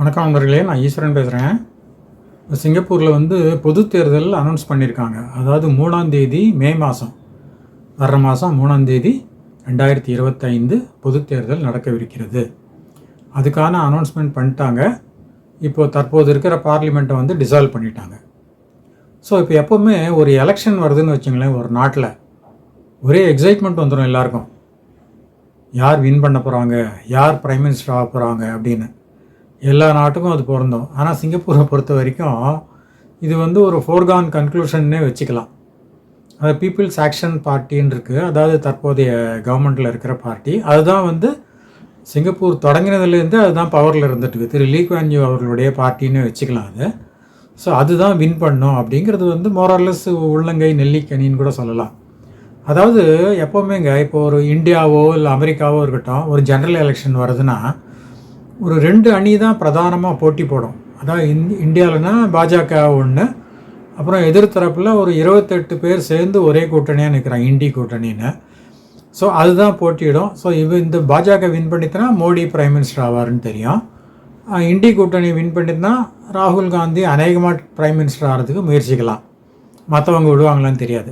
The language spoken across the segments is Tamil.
வணக்கம் நண்பர்களே நான் ஈஸ்வரன் பேசுகிறேன் சிங்கப்பூரில் வந்து பொது தேர்தல் அனௌன்ஸ் பண்ணியிருக்காங்க அதாவது மூணாம் தேதி மே மாதம் வர்ற மாதம் மூணாம் தேதி ரெண்டாயிரத்தி இருபத்தைந்து பொது தேர்தல் நடக்கவிருக்கிறது. அதுக்கான அனௌன்ஸ்மெண்ட் பண்ணிட்டாங்க. இப்போது தற்போது இருக்கிற பார்லிமெண்ட்டை வந்து டிசால்வ் பண்ணிட்டாங்க. ஸோ இப்போ எப்போவுமே ஒரு எலெக்ஷன் வருதுன்னு வச்சுங்களேன் ஒரு நாட்டில். ஒரே எக்ஸைட்மெண்ட் வந்துடும் எல்லாருக்கும். யார் வின் பண்ண போகிறாங்க யார் ப்ரைம் மினிஸ்டர் ஆக போகிறாங்க அப்படின்னு. எல்லா நாட்டுக்கும் அது பொருந்தும். ஆனால் சிங்கப்பூரை பொறுத்த வரைக்கும் இது வந்து ஒரு ஃபோர்கான் கன்க்ளூஷன்னே வச்சுக்கலாம். அது பீப்புள்ஸ் ஆக்ஷன் பார்ட்டின்னு இருக்குது அதாவது தற்போதைய கவர்மெண்ட்டில் இருக்கிற பார்ட்டி அதுதான் வந்து சிங்கப்பூர் தொடங்கினதுலேருந்து அதுதான் பவரில் இருந்துட்டு திரு லீ குவான் அவர்களுடைய பார்ட்டின்னு வச்சுக்கலாம் அது. ஸோ அதுதான் வின் பண்ணும் அப்படிங்கிறது வந்து மோரல்லஸ் உள்ளங்கை நெல்லிக்கனின்னு கூட சொல்லலாம். அதாவது எப்போவுமேங்க இப்போ ஒரு இந்தியாவோ இல்லை அமெரிக்காவோ இருக்கட்டும் ஒரு ஜென்ரல் எலெக்ஷன் வருதுன்னா ஒரு ரெண்டு அணி தான் பிரதானமாக போட்டி போடும். அதான் இந் இந்தியாவில்னா பாஜக ஒன்று அப்புறம் எதிர்த்தரப்பில் ஒரு இருபத்தெட்டு பேர் சேர்ந்து ஒரே கூட்டணியாக நிற்கிறான் இண்டி கூட்டணின்னு. ஸோ அதுதான் போட்டியிடும். ஸோ இவ இந்த பாஜக வின் பண்ணித்தனா மோடி பிரைம் மினிஸ்டர் ஆவார்னு தெரியும். இண்டி கூட்டணி வின் பண்ணிட்டுனா ராகுல் காந்தி அநேகமாக பிரைம் மினிஸ்டர் ஆகிறதுக்கு முயற்சிக்கலாம். மற்றவங்க விடுவாங்களான்னு தெரியாது.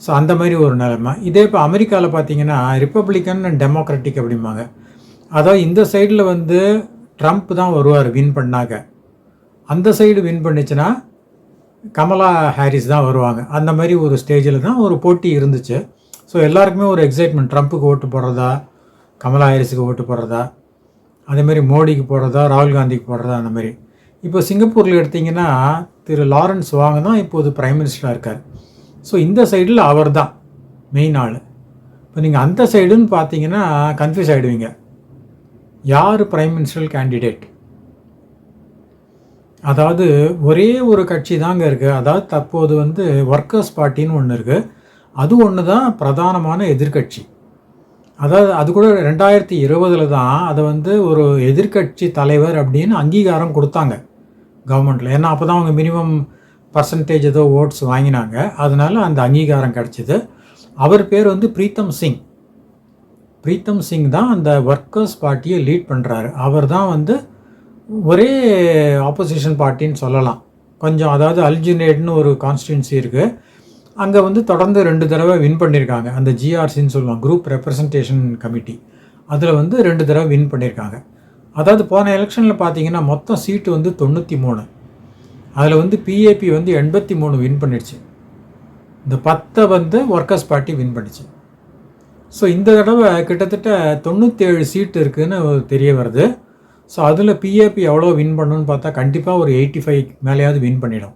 ஸோ அந்த மாதிரி ஒரு நிலைமை. இதே இப்போ அமெரிக்காவில் பார்த்தீங்கன்னா ரிப்பப்ளிக்கன் அண்ட் டெமோக்ராட்டிக் அப்படிம்பாங்க. அதாவது இந்த சைடில் வந்து ட்ரம்ப் தான் வருவார் வின் பண்ணாக்க. அந்த சைடு வின் பண்ணுச்சுன்னா கமலா ஹாரிஸ் தான் வருவாங்க. அந்த மாதிரி ஒரு ஸ்டேஜில் தான் ஒரு போட்டி இருந்துச்சு. ஸோ எல்லாருக்குமே ஒரு எக்ஸைட்மெண்ட் ட்ரம்ப்புக்கு ஓட்டு போடுறதா கமலா ஹாரிஸுக்கு ஓட்டு போடுறதா அதேமாரி மோடிக்கு போடுறதா ராகுல் காந்திக்கு போடுறதா அந்த மாதிரி. இப்போ சிங்கப்பூரில் எடுத்திங்கன்னா திரு லாரன்ஸ் வாங்க தான் இப்போது பிரைம் மினிஸ்டராக இருக்கார். ஸோ இந்த சைடில் அவர் தான் மெயின் ஆள். இப்போ நீங்கள் அந்த சைடுன்னு பார்த்தீங்கன்னா கன்ஃபியூஸ் ஆகிடுவீங்க யார் பிரைம் மினிஸ்டர் கேண்டிடேட் அதாவது ஒரே ஒரு கட்சி தாங்க இருக்குது அதாவது தற்போது வந்து ஒர்க்கர்ஸ் பார்ட்டின்னு ஒன்று இருக்குது அது ஒன்று தான் பிரதானமான எதிர்க்கட்சி. அதாவது அது கூட ரெண்டாயிரத்தி இருபதில் தான் அதை வந்து ஒரு எதிர்க்கட்சி தலைவர் அப்படின்னு அங்கீகாரம் கொடுத்தாங்க கவர்மெண்ட்டில் ஏன்னா அப்போ தான் அவங்க மினிமம் பர்சன்டேஜ் ஏதோ ஓட்ஸ் வாங்கினாங்க. அதனால் அந்த அங்கீகாரம் கிடச்சிது. அவர் பேர் வந்து பிரீத்தம் சிங். பிரீத்தம் சிங் தான் அந்த ஒர்க்கர்ஸ் பார்ட்டியை லீட் பண்ணுறாரு அவர் தான் வந்து ஒரே ஆப்போசிஷன் பார்ட்டின்னு சொல்லலாம். கொஞ்சம் அதாவது அல்ஜினேட்னு ஒரு கான்ஸ்டியூன்சி இருக்குது அங்கே வந்து தொடர்ந்து ரெண்டு தடவை வின் பண்ணியிருக்காங்க அந்த ஜிஆர்சின்னு சொல்லுவாங்க குரூப் ரெப்ரசன்டேஷன் கமிட்டி அதில் வந்து ரெண்டு தடவை வின் பண்ணியிருக்காங்க அதாவது போன எலெக்ஷனில் பார்த்தீங்கன்னா மொத்தம் சீட்டு வந்து தொண்ணூற்றி மூணு. அதில் வந்து பிஏபி வந்து எண்பத்தி மூணு வின் பண்ணிடுச்சு. இந்த பத்தை வந்து ஒர்க்கர்ஸ் பார்ட்டி வின் பண்ணிச்சு. ஸோ இந்த தடவை கிட்டத்தட்ட தொண்ணூற்றேழு சீட்டு இருக்குதுன்னு தெரிய வருது. ஸோ அதில் பிஏபி எவ்வளோ வின் பண்ணணும்னு பார்த்தா கண்டிப்பாக ஒரு எயிட்டி ஃபைவ் மேலேயாவது வின் பண்ணிடும்.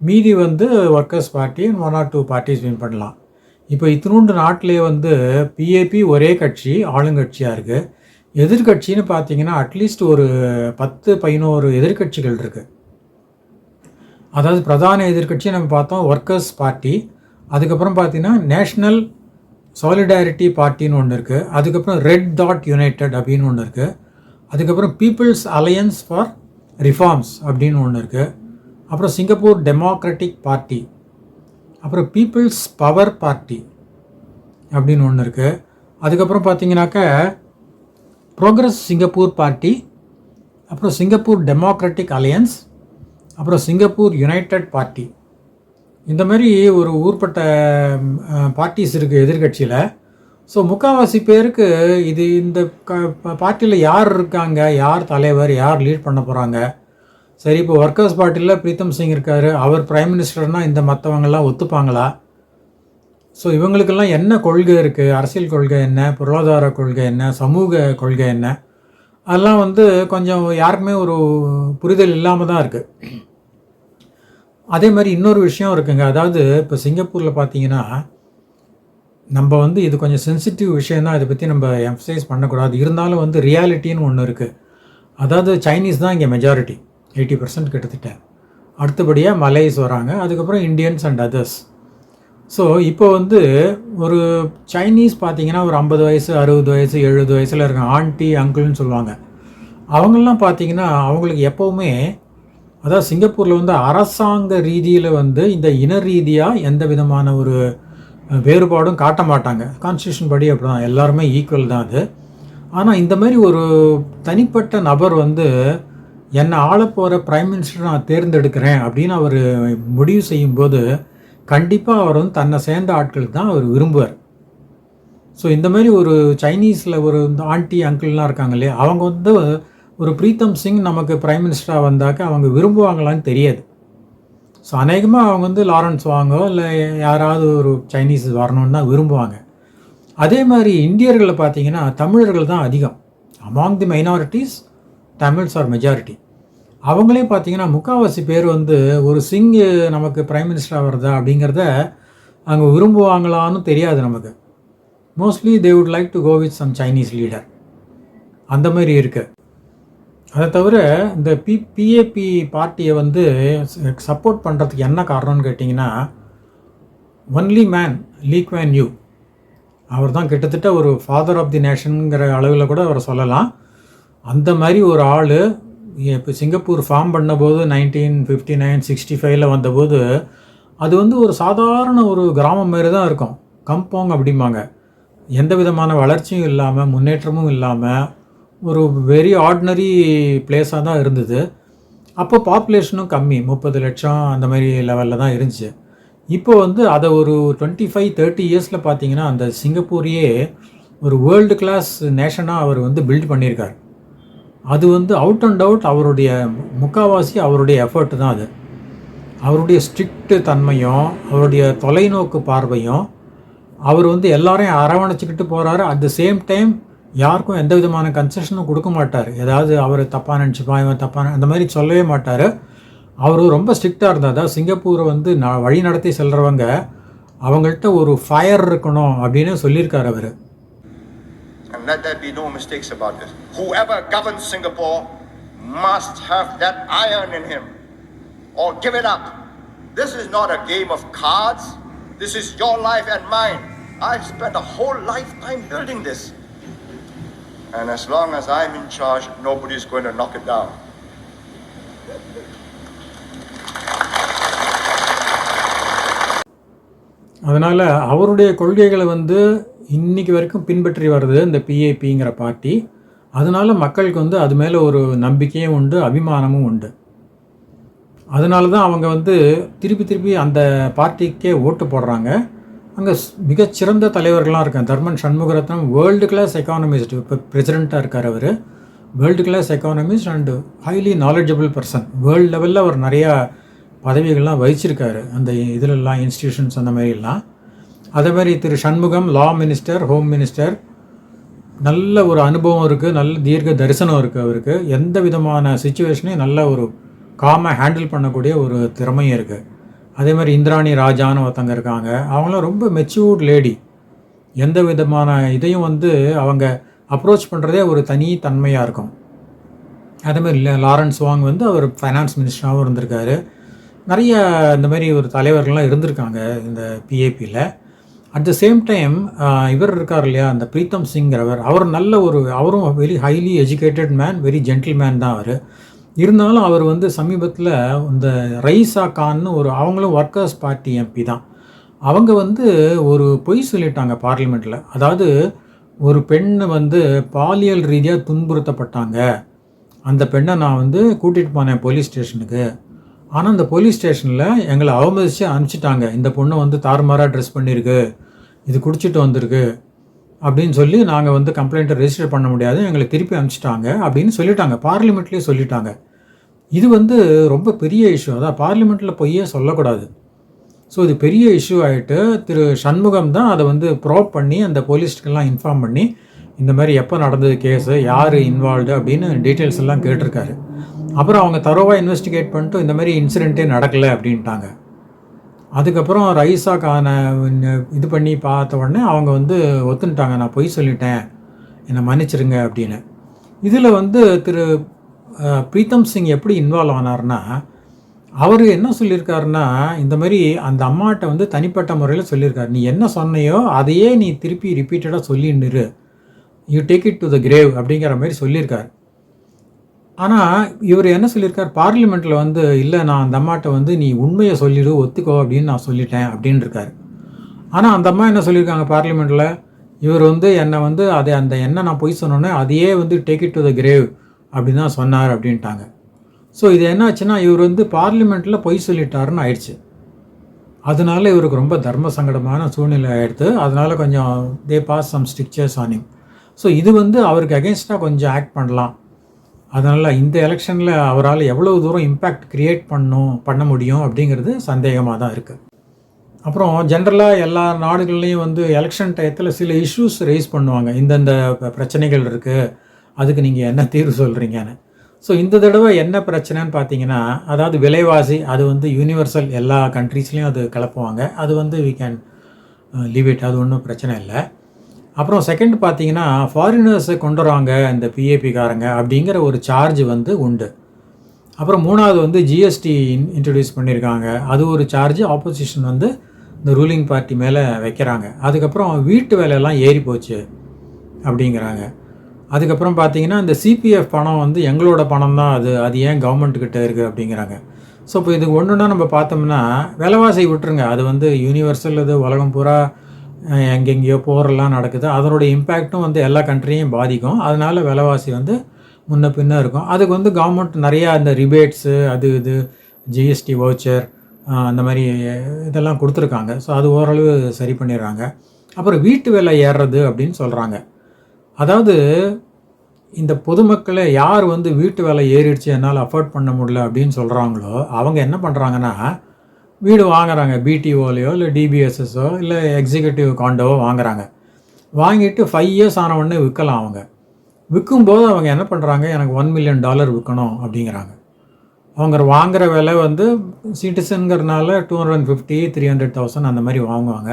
மீதி வந்து workers party one or two parties win பண்ணலாம். இப்போ இத்தினூண்டு நாட்டிலே வந்து பிஏபி ஒரே கட்சி ஆளுங்கட்சியாக இருக்குது எதிர்கட்சின்னு பார்த்தீங்கன்னா அட்லீஸ்ட் ஒரு பத்து பதினோரு எதிர்கட்சிகள் இருக்குது அதாவது பிரதான எதிர்கட்சி நம்ம பார்த்தோம் ஒர்க்கர்ஸ் பார்ட்டி அதுக்கப்புறம் பார்த்தீங்கன்னா நேஷ்னல் சாலிடாரிட்டி பார்ட்டின்னு ஒன்று இருக்குது அதுக்கப்புறம் ரெட் டாட் யுனைடெட் அப்படின்னு ஒன்று இருக்குது அதுக்கப்புறம் பீப்புள்ஸ் அலையன்ஸ் ஃபார் ரிஃபார்ம்ஸ் அப்படின்னு ஒன்று இருக்குது அப்புறம் சிங்கப்பூர் டெமோக்ராட்டிக் பார்ட்டி அப்புறம் பீப்புள்ஸ் பவர் பார்ட்டி அப்படின்னு ஒன்று இருக்குது அதுக்கப்புறம் பார்த்தீங்கன்னாக்க ப்ரோக்ரஸ் சிங்கப்பூர் பார்ட்டி அப்புறம் சிங்கப்பூர் டெமோக்ராட்டிக் அலையன்ஸ் அப்புறம் சிங்கப்பூர் யுனைடெட் பார்ட்டி இந்த மாதிரி ஒரு ஊர்பட்ட பார்ட்டிஸ் இருக்குது எதிர்கட்சியில். ஸோ முக்கால்வாசி பேருக்கு இது இந்த க பார்ட்டியில் யார் இருக்காங்க யார் தலைவர் யார் லீட் பண்ண போகிறாங்க சரி இப்போ ஒர்க்கர்ஸ் பார்ட்டியில் பிரீத்தம் சிங் இருக்கார். அவர் பிரைம் மினிஸ்டர்னால் இந்த மற்றவங்கெல்லாம் ஒத்துப்பாங்களா? ஸோ இவங்களுக்கெல்லாம் என்ன கொள்கை இருக்குது அரசியல் கொள்கை என்ன? பொருளாதார கொள்கை என்ன? சமூக கொள்கை என்ன? அதெல்லாம் வந்து கொஞ்சம் யாருக்குமே ஒரு புரிதல் இல்லாமல் தான் இருக்குது அதே மாதிரி இன்னொரு விஷயம் இருக்குங்க. அதாவது இப்போ சிங்கப்பூரில் பார்த்தீங்கன்னா நம்ம வந்து இது கொஞ்சம் சென்சிட்டிவ் விஷயந்தான் இதை பற்றி நம்ம எம்சைஸ் பண்ணக்கூடாது. இருந்தாலும் வந்து ரியாலிட்டின்னு ஒன்று இருக்குது அதாவது சைனீஸ் தான் இங்கே மெஜாரிட்டி எயிட்டி பர்சன்ட் கிட்டத்தட்ட. அடுத்தபடியாக மலைஸ் வராங்க. அதுக்கப்புறம் இந்தியன்ஸ் அண்ட் அதர்ஸ் ஸோ இப்போ வந்து ஒரு சைனீஸ் பார்த்தீங்கன்னா ஒரு ஐம்பது வயசு அறுபது வயசு எழுபது வயசில் இருக்காங்க ஆண்டி அங்கிள்னு சொல்லுவாங்க. அவங்கெல்லாம் பார்த்தீங்கன்னா அவங்களுக்கு எப்போவுமே அதாவது சிங்கப்பூரில் வந்து அரசாங்க ரீதியில் வந்து இந்த இன ரீதியாக எந்த விதமான ஒரு வேறுபாடும் காட்ட மாட்டாங்க. கான்ஸ்டியூஷன் படி அப்படி தான் எல்லாருமே ஈக்குவல் தான் அது. ஆனால் இந்த மாதிரி ஒரு தனிப்பட்ட நபர் வந்து என்னை ஆளப்போகிற பிரைம் மினிஸ்டர் நான் தேர்ந்தெடுக்கிறேன் அப்படின்னு அவர் முடிவு செய்யும்போது கண்டிப்பாக அவர் வந்து தன்னை சேர்ந்த ஆட்களுக்கு தான் அவர் விரும்புவார். ஸோ இந்த மாதிரி ஒரு சைனீஸில் ஒரு இந்த ஆண்டி அங்கிள்லாம் இருக்காங்க இல்லையா? அவங்க வந்து ஒரு பிரீத்தம் சிங் நமக்கு பிரைம் மினிஸ்டராக வந்தாக்க அவங்க விரும்புவாங்களான்னு தெரியாது. ஸோ அநேகமாக அவங்க வந்து லாரன்ஸ் வாங்கோ இல்லை யாராவது ஒரு சைனீஸ் வரணும்னு தான் விரும்புவாங்க. அதே மாதிரி இந்தியர்களில் பார்த்தீங்கன்னா தமிழர்கள் தான் அதிகம். Among the minorities Tamils are majority அவங்களே பார்த்தீங்கன்னா முக்கால்வாசி பேர் வந்து ஒரு சிங் நமக்கு பிரைம் மினிஸ்டராக வருதா அப்படிங்கிறத அங்கே விரும்புவாங்களான்னு தெரியாது நமக்கு. Mostly they would like to go with some Chinese leader அந்த மாதிரி இருக்குது அதை தவிர இந்த பி பிஏபி பார்ட்டியை வந்து சப்போர்ட் பண்ணுறதுக்கு என்ன காரணம்னு கேட்டிங்கன்னா only man Lee Kuan Yew அவர் தான் கிட்டத்தட்ட ஒரு ஃபாதர் ஆஃப் தி நேஷனுங்கிற அளவில் கூட அவரை சொல்லலாம். அந்த மாதிரி ஒரு ஆள் இப்போ சிங்கப்பூர் ஃபார்ம் பண்ணபோது நைன்டீன் ஃபிஃப்டி நைன் சிக்ஸ்டி ஃபைவ்ல வந்தபோது அது வந்து ஒரு சாதாரண ஒரு கிராமம் மாதிரி தான் இருக்கும். கம்போங் அப்படிம்பாங்க. எந்த விதமான வளர்ச்சியும் இல்லாமல் முன்னேற்றமும் இல்லாமல் ஒரு வெரி ஆர்டினரி பிளேஸாக தான் இருந்தது. அப்போ பாப்புலேஷனும் கம்மி. முப்பது லட்சம் அந்த மாதிரி லெவலில் தான் இருந்துச்சு. இப்போ வந்து அதை ஒரு டுவெண்ட்டி ஃபைவ் தேர்ட்டி இயர்ஸில் பார்த்தீங்கன்னா அந்த சிங்கப்பூரையே ஒரு வேர்ல்டு கிளாஸ் நேஷனாக அவர் வந்து பில்ட் பண்ணியிருக்கார். அது வந்து அவுட் அண்ட் அவுட் அவருடைய முக்காவாசி அவருடைய எஃபர்ட் தான் அது. அவருடைய ஸ்ட்ரிக்ட் தன்மையும் அவருடைய தொலைநோக்கு பார்வையும் அவர் வந்து எல்லாரையும் அரவணைச்சிக்கிட்டு போகிறாரு அட் த சேம் டைம் யாருக்கும் எந்த விதமான கன்செஷனும் கொடுக்க மாட்டார் ஏதாவது அவர் தப்பாக நினச்சிப்பான் இவன் தப்பான அந்த மாதிரி சொல்லவே மாட்டார் அவர் ரொம்ப ஸ்ட்ரிக்டாக இருந்தார் அதாவது சிங்கப்பூரை வந்து நான் வழி நடத்தி செல்கிறவங்க அவங்கள்ட்ட ஒரு ஃபயர் இருக்கணும் அப்படின்னு சொல்லியிருக்கார் அவர் And let there be no mistakes about this. Whoever governs Singapore must have that iron in him or give it up. This is not a game of cards. This is your life and mine. I've spent a whole lifetime building this. And as long as I'm in charge, nobody's going to knock it down. அதனால் அவருடைய கொள்கைகளை வந்து இன்னைக்கு வரைக்கும் பின்பற்றி வருது இந்த பிஏபிங்கிற பார்ட்டி அதனால மக்களுக்கு வந்து அது மேலே ஒரு நம்பிக்கையும் உண்டு அபிமானமும் உண்டு. அதனால தான் அவங்க வந்து திருப்பி திருப்பி அந்த பார்ட்டிக்கே ஓட்டு போடுறாங்க. அங்கே மிகச்சிறந்த தலைவர்களாக இருக்காங்க. Tharman Shanmugaratnam world class economist இப்போ பிரசிடெண்ட்டாக இருக்கார் அவர். World class economist and highly knowledgeable person world லெவலில் அவர் நிறையா பதவிகள்லாம் வகிச்சிருக்காரு. அந்த இதிலெல்லாம் இன்ஸ்டிடியூஷன்ஸ் அந்த மாதிரிலாம் அதே மாதிரி திரு Shanmugam law minister home minister நல்ல ஒரு அனுபவம் இருக்குது நல்ல தீர்க்க தரிசனம் இருக்குது அவருக்கு. எந்த விதமான சுச்சுவேஷனையும் நல்ல ஒரு காமாக ஹேண்டில் பண்ணக்கூடிய ஒரு திறமையும் இருக்குது அதே மாதிரி இந்திராணி ராஜான்னு ஒருத்தங்க இருக்காங்க. அவங்களாம் ரொம்ப மெச்சூர்ட் லேடி எந்த விதமான இதையும் வந்து அவங்க அப்ரோச் பண்ணுறதே ஒரு தனி தன்மையாக இருக்கும். அதேமாதிரி லாரன்ஸ் வாங் வந்து அவர் ஃபைனான்ஸ் மினிஸ்டராகவும் இருந்திருக்காரு. நிறைய இந்த மாதிரி ஒரு தலைவர்கள்லாம் இருந்திருக்காங்க இந்த பிஏபியில் அட் த சேம் டைம் இவர் இருக்கார் இல்லையா அந்த பிரீத்தம் சிங்கிறவர். அவர் நல்ல ஒரு அவரும் very highly educated man very gentleman தான் அவர். இருந்தாலும் அவர் வந்து சமீபத்தில் இந்த ரைசா கான்னு ஒரு அவங்களும் ஒர்க்கர்ஸ் பார்ட்டி எம்பி தான். அவங்க வந்து ஒரு பொய் சொல்லிட்டாங்க பார்லிமெண்ட்டில் அதாவது ஒரு பெண் வந்து பாலியல் ரீதியாக துன்புறுத்தப்பட்டாங்க. அந்த பெண்ணை நான் வந்து கூட்டிகிட்டு போனேன் போலீஸ் ஸ்டேஷனுக்கு ஆனால் அந்த போலீஸ் ஸ்டேஷனில் எங்களை அவமதித்து அனுப்பிச்சிட்டாங்க. இந்த பொண்ணு வந்து தாறுமாறாக ட்ரெஸ் பண்ணியிருக்கு இது குடிச்சிட்டு வந்திருக்கு. அப்படின்னு சொல்லி நாங்கள் வந்து கம்ப்ளைண்ட்டை ரெஜிஸ்டர் பண்ண முடியாது. எங்களை திருப்பி அனுப்பிச்சிட்டாங்க அப்படின்னு சொல்லிட்டாங்க. பார்லிமெண்ட்லேயே சொல்லிட்டாங்க. இது வந்து ரொம்ப பெரிய இஷ்யூ அதான் பார்லிமெண்ட்டில் பொய்யே சொல்லக்கூடாது. ஸோ இது பெரிய இஷ்யூ ஆகிட்டு திரு சண்முகம் தான் அதை வந்து ப்ரோப் பண்ணி அந்த போலீஸ்க்கெல்லாம் இன்ஃபார்ம் பண்ணி இந்த மாதிரி எப்போ நடந்தது கேஸு யார் இன்வால்வ்டு அப்படின்னு டீட்டெயில்ஸ் எல்லாம் கேட்டிருக்காரு. அப்புறம் அவங்க தரோவாக இன்வெஸ்டிகேட் பண்ணிட்டு இந்த மாதிரி இன்சிடெண்ட்டே நடக்கலை அப்படின்ட்டாங்க. அதுக்கப்புறம் ரைஸாக்கான இது பண்ணி பார்த்த உடனே அவங்க வந்து ஒத்துன்ட்டாங்க. நான் பொய் சொல்லிட்டேன். என்னை மன்னிச்சிருங்க அப்படின்னு. இதில் வந்து திரு பிரீத்தம் சிங் எப்படி இன்வால்வ் ஆனார்னா அவர் என்ன சொல்லியிருக்காருன்னா இந்த மாதிரி அந்த அம்மாட்ட வந்து தனிப்பட்ட முறையில் சொல்லியிருக்காரு. நீ என்ன சொன்னையோ அதையே நீ திருப்பி ரிப்பீட்டடாக சொல்லின்னுரு you take it to the grave அப்படிங்கிற மாதிரி சொல்லியிருக்கார். ஆனால் இவர் என்ன சொல்லியிருக்கார்? பார்லிமெண்ட்டில் வந்து இல்லை நான் அந்த அம்மாட்ட வந்து நீ உண்மையை சொல்லிடு ஒத்துக்கோ அப்படின்னு நான் சொல்லிட்டேன் அப்படின்னு இருக்காரு. ஆனால் அந்த அம்மா என்ன சொல்லியிருக்காங்க பார்லிமெண்ட்டில் இவர் வந்து என்னை வந்து அதை அந்த என்ன நான் பொய் சொன்னோன்னே அதையே வந்து take it to the grave அப்படின்னு தான் சொன்னார் அப்படின்ட்டாங்க. ஸோ இது என்னாச்சுன்னா இவர் வந்து பார்லிமெண்ட்டில் பொய் சொல்லிட்டாருன்னு ஆயிடுச்சு. அதனால இவருக்கு ரொம்ப தர்ம சங்கடமான சூழ்நிலை ஆயிடுத்து அதனால கொஞ்சம் they pass some strictures on so இது வந்து அவருக்கு அகேன்ஸ்டாக கொஞ்சம் ஆக்ட் பண்ணலாம். அதனால் இந்த எலெக்ஷனில் அவரால் எவ்வளவு தூரம் இம்பேக்ட் க்ரியேட் பண்ணும் பண்ண முடியும் அப்படிங்கிறது சந்தேகமாக தான் இருக்குது அப்புறம் ஜென்ரலாக எல்லா நாடுகள்லேயும் வந்து எலெக்ஷன் டயத்தில் சில இஷ்யூஸ் ரைஸ் பண்ணுவாங்க. இந்தந்த பிரச்சனைகள் இருக்குது அதுக்கு நீங்கள் என்ன தீர்வு சொல்கிறீங்கன்னு ஸோ இந்த தடவை என்ன பிரச்சனைன்னு பார்த்தீங்கன்னா அதாவது விலைவாசி அது வந்து யூனிவர்சல் எல்லா கண்ட்ரீஸ்லேயும் அது கலப்புவாங்க. அது வந்து வி கேன் லீவ் இட் அது ஒன்றும் பிரச்சனை இல்லை. அப்புறம் செகண்ட் பார்த்தீங்கன்னா ஃபாரினர்ஸை கொண்டு வராங்க இந்த பிஏபிக்காரங்க அப்படிங்கிற ஒரு சார்ஜ் வந்து உண்டு. அப்புறம் மூணாவது வந்து ஜிஎஸ்டி இன்ட்ரடியூஸ் பண்ணியிருக்காங்க அது ஒரு சார்ஜ் ஆப்போசிஷன் வந்து இந்த ரூலிங் பார்ட்டி மேலே வைக்கிறாங்க. அதுக்கப்புறம் வீட்டு வேலையெல்லாம் ஏறி போச்சு அப்படிங்கிறாங்க. அதுக்கப்புறம் பார்த்தீங்கன்னா இந்த சிபிஎஃப் பணம் வந்து எங்களோட பணம் தான் அது அது ஏன் கவர்மெண்ட்டுக்கிட்ட இருக்குது அப்படிங்கிறாங்க. ஸோ இப்போ இது ஒன்றுனா நம்ம பார்த்தோம்னா விலைவாசி விட்டுருங்க. அது வந்து யூனிவர்சல் இது உலகம் பூரா எங்கெங்கேயோ போரெல்லாம் நடக்குது. அதனுடைய இம்பேக்ட்டும் வந்து எல்லா கண்ட்ரியும் பாதிக்கும். அதனால் விலைவாசி வந்து முன்ன பின்ன இருக்கும். அதுக்கு வந்து கவர்மெண்ட் நிறையா இந்த ரிபேட்ஸு அது இது ஜிஎஸ்டி வவுச்சர் அந்த மாதிரி இதெல்லாம் கொடுத்துருக்காங்க. ஸோ அது ஓரளவு சரி பண்ணிடுறாங்க. அப்புறம் வீட்டு விலை ஏறுறது அப்படின்னு சொல்கிறாங்க அதாவது இந்த பொதுமக்களை யார் வந்து வீட்டு விலை ஏறிடுச்சு என்னால் அஃபோர்ட் பண்ண முடியல அப்படின்னு சொல்கிறாங்களோ அவங்க என்ன பண்ணுறாங்கன்னா வீடு வாங்குறாங்க பிடிஓலையோ இல்லை டிபிஎஸ்எஸோ இல்லை எக்ஸிக்யூட்டிவ் காண்டோவோ வாங்குறாங்க. வாங்கிட்டு ஃபைவ் இயர்ஸ் ஆன உடனே விற்கலாம் அவங்க. விற்கும்போது அவங்க என்ன பண்ணுறாங்க எனக்கு ஒன் மில்லியன் டாலர் விற்கணும் அப்படிங்கிறாங்க. அவங்க வாங்குகிற விலை வந்து சிட்டிசன்கிறனால two hundred and fifty three hundred thousand அந்த மாதிரி வாங்குவாங்க.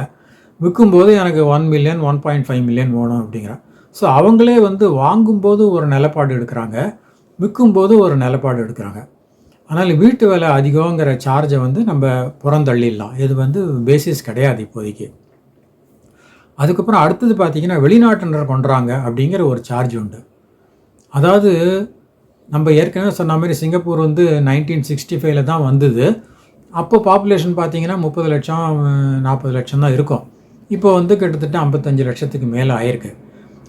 விற்கும்போது எனக்கு one million one point five million வேணும் அப்படிங்கிறான் ஸோ அவங்களே வந்து வாங்கும்போது ஒரு நிலப்பாடு எடுக்கிறாங்க விற்கும்போது ஒரு நிலப்பாடு எடுக்கிறாங்க. ஆனால் வீட்டு வேலை அதிகங்கிற சார்ஜை வந்து நம்ம புறந்தள்ளிடலாம். இது வந்து பேசிஸ் கிடையாது இப்போதைக்கு. அதுக்கப்புறம் அடுத்தது பார்த்தீங்கன்னா வெளிநாட்டினர் பண்ணுறாங்க அப்படிங்கிற ஒரு சார்ஜ் உண்டு. அதாவது நம்ம ஏற்கனவே சொன்ன மாதிரி சிங்கப்பூர் வந்து நைன்டீன் சிக்ஸ்டி ஃபைவ்ல தான் வந்தது. அப்போ பாப்புலேஷன் பார்த்தீங்கன்னா முப்பது லட்சம் நாற்பது லட்சம் தான் இருக்கும். இப்போ வந்து கிட்டத்தட்ட ஐம்பத்தஞ்சு லட்சத்துக்கு மேலே ஆயிருக்கு.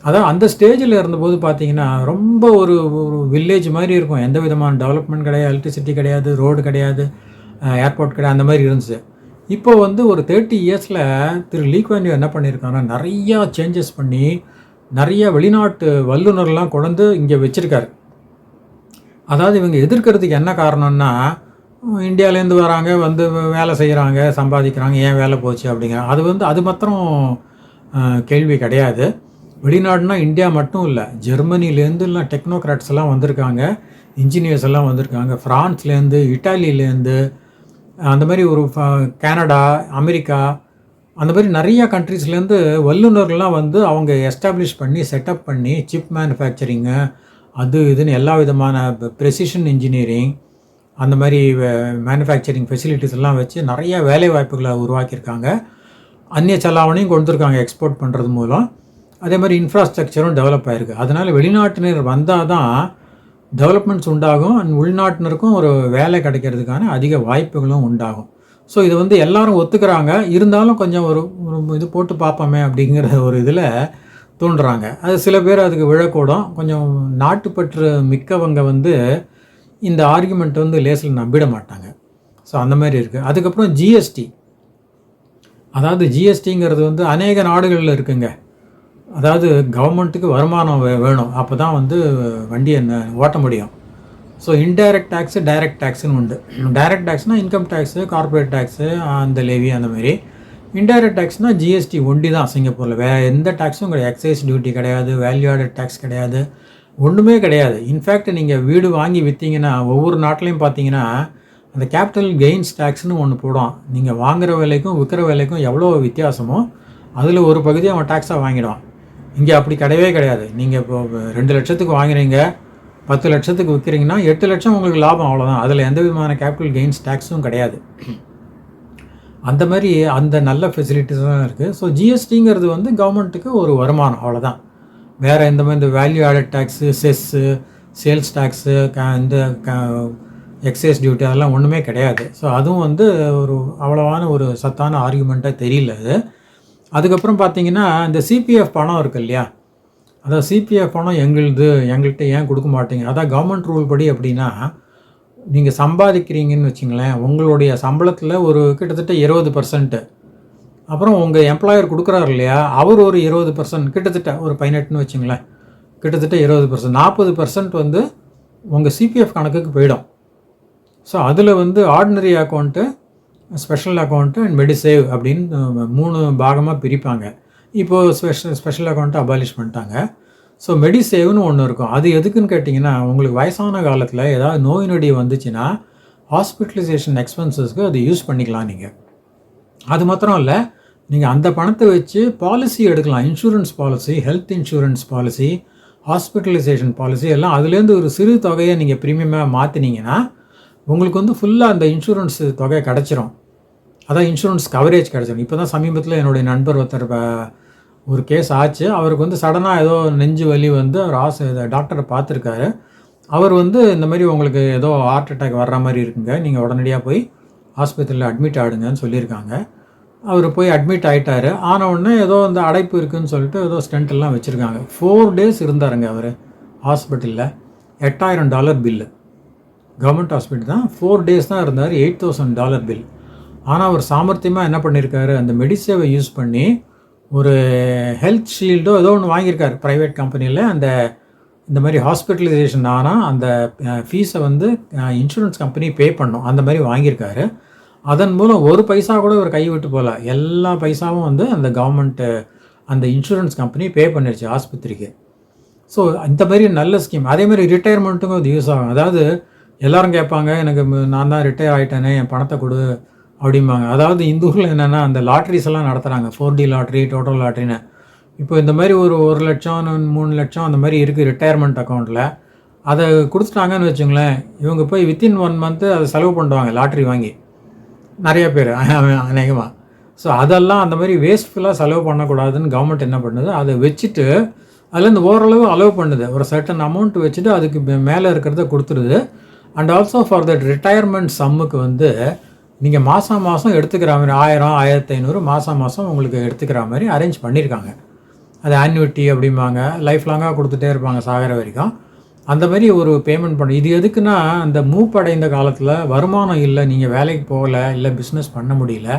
அதான் அந்த ஸ்டேஜில் இருந்தபோது பார்த்தீங்கன்னா ரொம்ப ஒரு ஒரு வில்லேஜ் மாதிரி இருக்கும். எந்த விதமான டெவலப்மெண்ட் கிடையாது எலக்ட்ரிசிட்டி கிடையாது ரோடு கிடையாது ஏர்போர்ட் கிடையாது அந்த மாதிரி இருந்துச்சு. இப்போ வந்து ஒரு தேர்ட்டி இயர்ஸில் திரு லீக்வான்யூ என்ன பண்ணியிருக்காங்கன்னா நிறையா சேஞ்சஸ் பண்ணி நிறைய வெளிநாட்டு வல்லுநர்லாம் கொண்டு இங்கே வச்சுருக்காரு. அதாவது இவங்க எதிர்க்கிறதுக்கு என்ன காரணம்னா இந்தியாவிலேருந்து வராங்க வந்து வேலை செய்கிறாங்க சம்பாதிக்கிறாங்க ஏன் வேலை போச்சு? அப்படிங்கிற அது வந்து அது மாத்திரம் கேள்வி கிடையாது. வெளிநாடுனா இந்தியா மட்டும் இல்லை ஜெர்மனிலேருந்து இல்லை டெக்னோக்ராட்ஸ் எல்லாம் வந்திருக்காங்க இன்ஜினியர்ஸ் எல்லாம் வந்திருக்காங்க ஃப்ரான்ஸ்லேருந்து இட்டாலியிலேருந்து அந்த மாதிரி ஒரு ஃப- கனடா அமெரிக்கா அந்த மாதிரி நிறைய கண்ட்ரீஸ்லேருந்து வல்லுநர்கள்லாம் வந்து அவங்க எஸ்டாப்ளிஷ் பண்ணி செட்டப் பண்ணி சிப் மேனுஃபேக்சரிங்கு அது இதுன்னு எல்லா விதமான ப்ரெசிஷன் இன்ஜினியரிங் அந்த மாதிரி மேனுஃபேக்சரிங் ஃபெசிலிட்டிஸ் எல்லாம் வச்சு நிறைய வேலை வாய்ப்புகளை உருவாக்கியிருக்காங்க. அந்நிய செலாவணையும் கொடுத்துருக்காங்க எக்ஸ்போர்ட் பண்ணுறது மூலம். அதே மாதிரி இன்ஃப்ராஸ்ட்ரக்சரும் டெவலப் ஆயிருக்கு. அதனால் வெளிநாட்டினர் வந்தால் தான் டெவலப்மெண்ட்ஸ் உண்டாகும். அண்ட் உள்நாட்டினருக்கும் ஒரு வேலை கிடைக்கிறதுக்கான அதிக வாய்ப்புகளும் உண்டாகும். ஸோ இது வந்து எல்லாரும் ஒத்துக்கிறாங்க. இருந்தாலும் கொஞ்சம் ஒரு ஒரு இது போட்டு பார்ப்போமே அப்படிங்கிற ஒரு இதில் தோன்றுறாங்க அது சில பேர் அதுக்கு விழக்கூடும். கொஞ்சம் நாட்டுப்பற்று மிக்கவங்க வந்து இந்த ஆர்குமெண்ட் வந்து லேசில் நம்பிட மாட்டாங்க. ஸோ அந்த மாதிரி இருக்குது அதுக்கப்புறம் ஜிஎஸ்டி அதாவது ஜிஎஸ்டிங்கிறது வந்து அநேக நாடுகளில் இருக்குங்க. அதாவது கவர்மெண்ட்டுக்கு வருமானம் வே- வேணும். அப்போ தான் வந்து வண்டியை ஓட்ட முடியும். ஸோ இன்டைரக்ட் டேக்ஸு டைரக்ட் டேக்ஸுன்னு உண்டு. டைரக்ட் டேக்ஸ்னால் இன்கம் டேக்ஸு கார்ப்பரேட் டேக்ஸு அந்த லேவி அந்த மாதிரி இன்டைரக்ட் டேக்ஸ்னால் ஜிஎஸ்டி ஒண்டி தான் சிங்கப்பூரில். வேறு எந்த டேக்ஸும் கிடையாது. எக்ஸைஸ் டியூட்டி கிடையாது வேல்யூ ஆடட் டேக்ஸ் கிடையாது. ஒன்றுமே கிடையாது. இன்ஃபேக்ட் நீங்கள் வீடு வாங்கி விற்றீங்கன்னா ஒவ்வொரு நாட்டிலையும் பார்த்தீங்கன்னா அந்த கேபிட்டல் கெயின்ஸ் டேக்ஸ்னு ஒன்று போடும் நீங்கள் வாங்குற விலைக்கும் விற்கிற விலைக்கும் எவ்வளோ வித்தியாசமோ அதில் ஒரு பகுதியை அவன் டேக்ஸாக வாங்கிடுவான். இங்கே அப்படி கிடையவே கிடையாது. நீங்கள் இப்போ ரெண்டு லட்சத்துக்கு வாங்குறீங்க பத்து லட்சத்துக்கு விற்கிறீங்கன்னா எட்டு லட்சம் உங்களுக்கு லாபம் அவ்வளோதான் அதில் எந்த விதமான கேபிட்டல் கெயின்ஸ் டேக்ஸும் கிடையாது. அந்த மாதிரி அந்த நல்ல ஃபெசிலிட்டிஸ் தான் இருக்குது ஸோ ஜிஎஸ்டிங்கிறது வந்து கவர்மெண்ட்டுக்கு ஒரு வருமானம் அவ்வளோதான் வேறு எந்த மாதிரி இந்த value added tax cess sales tax இந்த எக்ஸைஸ் டியூட்டி அதெல்லாம் ஒன்றுமே கிடையாது. ஸோ அதுவும் வந்து ஒரு அவ்வளவான ஒரு சத்தான ஆர்குமெண்ட்டாக தெரியல அது. அதுக்கப்புறம் பார்த்தீங்கன்னா இந்த சிபிஎஃப் பணம் இருக்கு இல்லையா? அதான் சிபிஎஃப் பணம் எங்களுது எங்கள்கிட்ட ஏன் கொடுக்க மாட்டீங்க? அதான் கவர்மெண்ட் ரூல் படி அப்படின்னா நீங்கள் சம்பாதிக்கிறீங்கன்னு வச்சுங்களேன் உங்களுடைய சம்பளத்தில் ஒரு கிட்டத்தட்ட இருபது பர்சன்ட்டு அப்புறம் உங்கள் எம்ப்ளாயர் கொடுக்குறாரு இல்லையா? அவர் ஒரு இருபது பர்சன்ட் கிட்டத்தட்ட ஒரு பதினெட்டுன்னு வச்சுங்களேன். கிட்டத்தட்ட இருபது பர்சன்ட் நாற்பது பர்சன்ட் வந்து உங்கள் சிபிஎஃப் கணக்குக்கு போயிடும். ஸோ அதில் வந்து ordinary account special account and MediSave அப்படின்னு மூணு பாகமாக பிரிப்பாங்க. இப்போது ஸ்பெஷல் ஸ்பெஷல் அக்கௌண்ட்டை அபாலிஷ் பண்ணிட்டாங்க. ஸோ மெடிசேவ்னு ஒன்று இருக்கும். அது எதுக்குன்னு கேட்டிங்கன்னா உங்களுக்கு வயசான காலத்தில் ஏதாவது நோய் நொடி வந்துச்சுன்னா ஹாஸ்பிட்டலைசேஷன் எக்ஸ்பென்சஸ்க்கு அது யூஸ் பண்ணிக்கலாம் நீங்கள் அது மாத்திரம் இல்லை நீங்கள் அந்த பணத்தை வச்சு பாலிசி எடுக்கலாம். Insurance policy health insurance policy hospitalisation policy எல்லாம் அதுலேருந்து ஒரு சிறு தொகையை நீங்கள் ப்ரீமியமாக மாற்றினீங்கன்னா உங்களுக்கு வந்து ஃபுல்லாக அந்த இன்சூரன்ஸ் தொகை கிடச்சிரும். அதான் இன்சூரன்ஸ் கவரேஜ் கிடச்சிரும். இப்போ தான் சமீபத்தில் என்னுடைய நண்பர் ஒருத்தர் ஒரு கேஸ் ஆச்சு. அவருக்கு வந்து சடனாக ஏதோ நெஞ்சு வலி வந்து அவர் ஆசை டாக்டரை பார்த்துருக்காரு. அவர் வந்து இந்த மாதிரி உங்களுக்கு ஏதோ ஹார்ட் அட்டாக் வர்ற மாதிரி இருக்குங்க. நீங்கள் உடனடியாக போய் ஆஸ்பத்திரியில் அட்மிட் ஆகிடுங்கன்னு சொல்லியிருக்காங்க. அவர் போய் அட்மிட் ஆகிட்டாரு ஆன உடனே ஏதோ இந்த அடைப்பு இருக்குதுன்னு சொல்லிட்டு ஏதோ ஸ்டென்ட் எல்லாம் வச்சுருக்காங்க. ஃபோர் டேஸ் இருந்தாருங்க அவர் ஹாஸ்பிட்டலில் எட்டாயிரம் டாலர் பில்லு கவர்மெண்ட் ஹாஸ்பிட்டல் தான் ஃபோர் டேஸ் தான் இருந்தார் எயிட் தௌசண்ட் டாலர் பில் ஆனால் அவர் சாமர்த்தியமாக என்ன பண்ணியிருக்காரு அந்த மெடிசேவை யூஸ் பண்ணி ஒரு ஹெல்த் ஷீல்டோ ஏதோ ஒன்று வாங்கியிருக்காரு ப்ரைவேட் கம்பெனியில் அந்த இந்த மாதிரி ஹாஸ்பிட்டலைசேஷன் ஆனால் அந்த ஃபீஸை வந்து இன்சூரன்ஸ் கம்பெனி பே பண்ணும். அந்த மாதிரி வாங்கியிருக்காரு. அதன் மூலம் ஒரு பைசா கூட இவர் கை விட்டு போகல. எல்லா பைசாவும் வந்து அந்த கவர்மெண்ட்டு அந்த இன்சூரன்ஸ் கம்பெனி பே பண்ணிருச்சு ஆஸ்பத்திரிக்கு. ஸோ இந்த மாதிரி நல்ல ஸ்கீம் அதே மாதிரி ரிட்டையர்மெண்ட்டுக்கும் அது யூஸ் ஆகும். அதாவது எல்லாரும் கேட்பாங்க எனக்கு நான் தான் ரிட்டையர் ஆகிட்டேனே என் பணத்தை கொடு அப்படிம்பாங்க. அதாவது இந்துக்கள் என்னென்னா அந்த லாட்ரிஸ் எல்லாம் நடத்துகிறாங்க ஃபோர் டி லாட்ரி டோட்டல் லாட்ரின்னு இப்போ இந்த மாதிரி ஒரு ஒரு லட்சம் மூணு லட்சம் அந்த மாதிரி இருக்குது ரிட்டையர்மெண்ட் அக்கௌண்ட்டில் அதை கொடுத்துட்டாங்கன்னு வச்சுங்களேன் இவங்க போய் வித்தின் ஒன் மந்த்து அதை செலவு பண்ணுவாங்க லாட்ரி வாங்கி. நிறைய பேர் அநேகமாக ஸோ அதெல்லாம் அந்த மாதிரி வேஸ்ட்ஃபுல்லாக செலவு பண்ணக்கூடாதுன்னு கவர்மெண்ட் என்ன பண்ணுது அதை வச்சுட்டு அதுலேருந்து ஓரளவு அலோவ் பண்ணுது. ஒரு சர்டன் அமௌண்ட் வச்சுட்டு அதுக்கு மேலே இருக்கிறத கொடுத்துருது. And also for that retirement சம்முக்கு வந்து நீங்கள் மாதம் மாதம் எடுத்துக்கிற மாதிரி ஆயிரம் ஆயிரத்தி ஐநூறு மாதம் மாதம் உங்களுக்கு எடுத்துக்கிற மாதிரி அரேஞ்ச் பண்ணியிருக்காங்க. அது ஆன்யூட்டி அப்படிம்பாங்க லைஃப் லாங்காக கொடுத்துட்டே இருப்பாங்க சாகிற வரைக்கும். அந்த மாதிரி ஒரு பேமெண்ட் பண்ண இது எதுக்குன்னா அந்த மூப்படைந்த காலத்தில் வருமானம் இல்லை நீங்கள் வேலைக்கு போகல இல்லை பிஸ்னஸ் பண்ண முடியல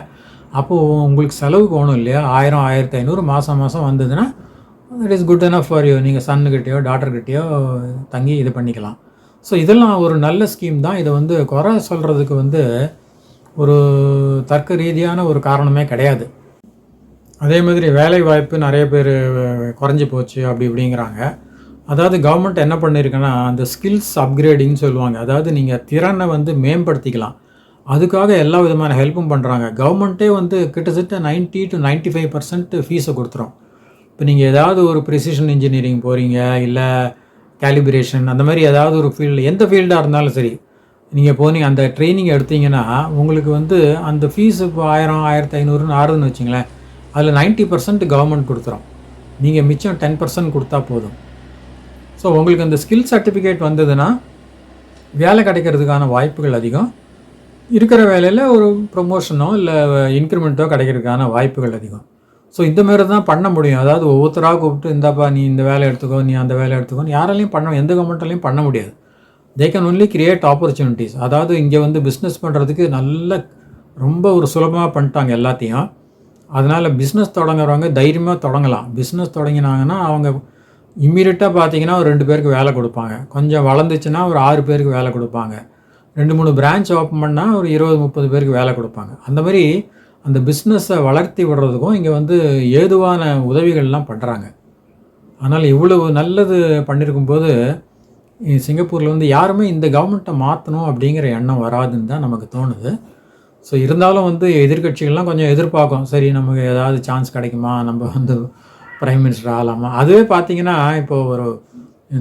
அப்போது உங்களுக்கு செலவு போகணும் இல்லையா? ஆயிரம் ஆயிரத்தி ஐநூறு மாதம் மாதம் வந்ததுன்னா it is good enough for you நீங்கள் சன்னுக்கிட்டேயோ டாட்டர்கிட்டயோ தங்கி இது பண்ணிக்கலாம். ஸோ இதெல்லாம் ஒரு நல்ல ஸ்கீம் தான். இதை வந்து குறை சொல்கிறதுக்கு வந்து ஒரு தர்க்க ரீதியான ஒரு காரணமே கிடையாது. அதே மாதிரி வேலை வாய்ப்பு நிறைய பேர் குறைஞ்சி போச்சு அப்படி இப்படிங்கிறாங்க. அதாவது கவர்மெண்ட் என்ன பண்ணியிருக்குன்னா அந்த ஸ்கில்ஸ் அப்கிரேடிங்னு சொல்லுவாங்க. அதாவது நீங்கள் திறனை வந்து மேம்படுத்திக்கலாம். அதுக்காக எல்லா விதமான ஹெல்ப்பும் பண்ணுறாங்க கவர்மெண்ட்டே வந்து கிட்டத்தட்ட 90 டு 95% ஃபைவ் பர்சன்ட் ஃபீஸை கொடுத்துரும். இப்போ நீங்கள் ஏதாவது ஒரு ப்ரிசிஷன் இன்ஜினியரிங் போகிறீங்க இல்லை கேலிபிரேஷன் அந்த மாதிரி ஏதாவது ஒரு ஃபீல்டு எந்த ஃபீல்டாக இருந்தாலும் சரி நீங்கள் போனீங்க அந்த ட்ரைனிங் எடுத்தீங்கன்னா உங்களுக்கு வந்து அந்த ஃபீஸ் இப்போ ஆயிரம் ஆயிரத்தி ஐநூறுன்னு ஆறுதுன்னு வச்சிங்களேன் அதில் 90% பர்சன்ட் கவர்மெண்ட் கொடுத்துரும். நீங்கள் மிச்சம் டென் பர்சன்ட் கொடுத்தா போதும். ஸோ உங்களுக்கு அந்த ஸ்கில் சர்டிஃபிகேட் வந்ததுன்னா வேலை கிடைக்கிறதுக்கான வாய்ப்புகள் அதிகம். இருக்கிற வேலையில் ஒரு ப்ரொமோஷனோ இல்லை இன்க்ரிமெண்ட்டோ கிடைக்கிறதுக்கான வாய்ப்புகள் அதிகம். ஸோ இந்த மாதிரி தான் பண்ண முடியும். அதாவது ஒவ்வொருத்தராக கூப்பிட்டு இந்தாப்பா நீ இந்த வேலை எடுத்துக்கோ நீ அந்த வேலை எடுத்துக்கோன்னு யாராலையும் பண்ண எந்த கவர்மெண்ட்டாலையும் பண்ண முடியாது. They can only create opportunities அதாவது இங்கே வந்து பிஸ்னஸ் பண்ணுறதுக்கு நல்ல ரொம்ப ஒரு சுலபமாக பண்ணிட்டாங்க எல்லாத்தையும். அதனால் பிஸ்னஸ் தொடங்குறவங்க தைரியமாக தொடங்கலாம். பிஸ்னஸ் தொடங்கினாங்கன்னா அவங்க இம்மீடியட்டாக பார்த்தீங்கன்னா ஒரு ரெண்டு பேருக்கு வேலை கொடுப்பாங்க. கொஞ்சம் வளர்ந்துச்சுன்னா ஒரு ஆறு பேருக்கு வேலை கொடுப்பாங்க. ரெண்டு மூணு பிரான்ச் ஓப்பன் பண்ணால் ஒரு இருபது முப்பது பேருக்கு வேலை கொடுப்பாங்க. அந்த மாதிரி அந்த பிஸ்னஸை வளர்த்தி விடுறதுக்கும் இங்கே வந்து ஏதுவான உதவிகள்லாம் பண்ணுறாங்க ஆனால் இவ்வளவு நல்லது பண்ணியிருக்கும் போது சிங்கப்பூரில் வந்து யாருமே இந்த கவர்மெண்ட்டை மாற்றணும் அப்படிங்கிற எண்ணம் வராதுன்னு தான் நமக்கு தோணுது. ஸோ இருந்தாலும் வந்து எதிர்க்கட்சிகள்லாம் கொஞ்சம் எதிர்பார்க்கும். சரி நமக்கு ஏதாவது சான்ஸ் கிடைக்குமா? நம்ம வந்து பிரைம் மினிஸ்டர் ஆகலாமா? அதுவே பார்த்தீங்கன்னா இப்போ ஒரு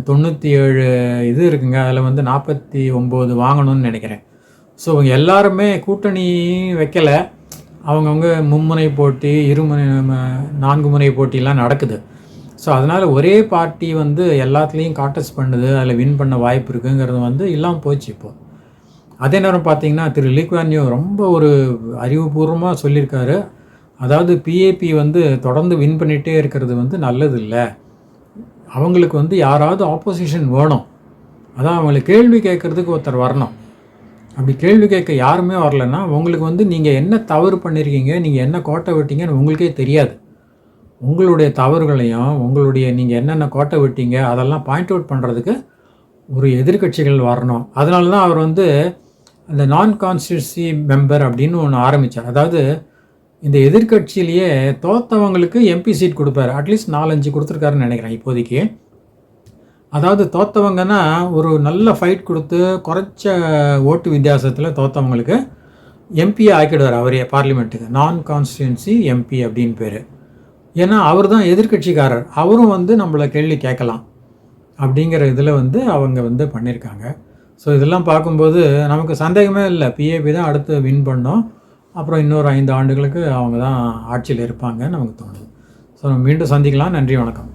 தொண்ணூற்றி ஏழு இது இருக்குங்க. அதில் வந்து நாற்பத்தி ஒம்பது வாங்கணும்னு நினைக்கிறேன். ஸோ இவங்க எல்லாருமே கூட்டணி வைக்கலை. அவங்கவுங்க மும்முனை போட்டி இருமுனை நான்கு முனை போட்டிலாம் நடக்குது. ஸோ அதனால் ஒரே பார்ட்டி வந்து எல்லாத்துலேயும் காட்டஸ்ட் பண்ணுது அதில் வின் பண்ண வாய்ப்பு இருக்குங்கிறது வந்து இல்லாமல் போச்சு இப்போது அதே நேரம் பார்த்தீங்கன்னா திரு லீக்வான்யூ ரொம்ப ஒரு அறிவுபூர்வமாக சொல்லியிருக்காரு. அதாவது பிஏபி வந்து தொடர்ந்து வின் பண்ணிகிட்டே இருக்கிறது வந்து நல்லது இல்லை அவங்களுக்கு வந்து யாராவது ஆப்போசிஷன் வேணும். அதான் அவங்களுக்கு கேள்வி கேட்குறதுக்கு ஒருத்தர் வரணும். அப்படி கேள்வி கேட்க யாருமே வரலன்னா உங்களுக்கு வந்து நீங்கள் என்ன தவறு பண்ணியிருக்கீங்க நீங்கள் என்ன கோட்டை விட்டீங்கன்னு உங்களுக்கே தெரியாது. உங்களுடைய தவறுகளையும் உங்களுடைய நீங்கள் என்னென்ன கோட்டை விட்டீங்க அதெல்லாம் பாயிண்ட் அவுட் பண்ணுறதுக்கு ஒரு எதிர்க்கட்சிகள் வரணும். அதனால தான் அவர் வந்து அந்த நான் கான்ஸ்டியூன்சி மெம்பர் அப்படின்னு ஒன்று ஆரம்பித்தார் அதாவது இந்த எதிர்கட்சியிலேயே தோத்தவங்களுக்கு எம்பி சீட் கொடுப்பாரு. அட்லீஸ்ட் நாலஞ்சு கொடுத்துருக்காருன்னு நினைக்கிறேன் இப்போதைக்கு. அதாவது தோத்தவங்கன்னா ஒரு நல்ல ஃபைட் கொடுத்து குறைச்ச ஓட்டு வித்தியாசத்தில் தோத்தவங்களுக்கு எம்பியை ஆக்கிடுவார் அவரே பார்லிமெண்ட்டுக்கு நான் கான்ஸ்டியூன்சி எம்பி அப்படின்னு பேர். ஏன்னா அவர் தான் எதிர்க்கட்சிக்காரர். அவரும் வந்து நம்மளை கேள்வி கேட்கலாம் அப்படிங்கிற இதில் வந்து அவங்க வந்து பண்ணியிருக்காங்க ஸோ இதெல்லாம் பார்க்கும்போது நமக்கு சந்தேகமே இல்லை. பிஏபி தான் அடுத்து வின் பண்ணோம். அப்புறம் இன்னொரு ஐந்து ஆண்டுகளுக்கு அவங்க தான் ஆட்சியில் இருப்பாங்கன்னு நமக்கு தோணுது. ஸோ மீண்டும் சந்திக்கலாம். நன்றி வணக்கம்.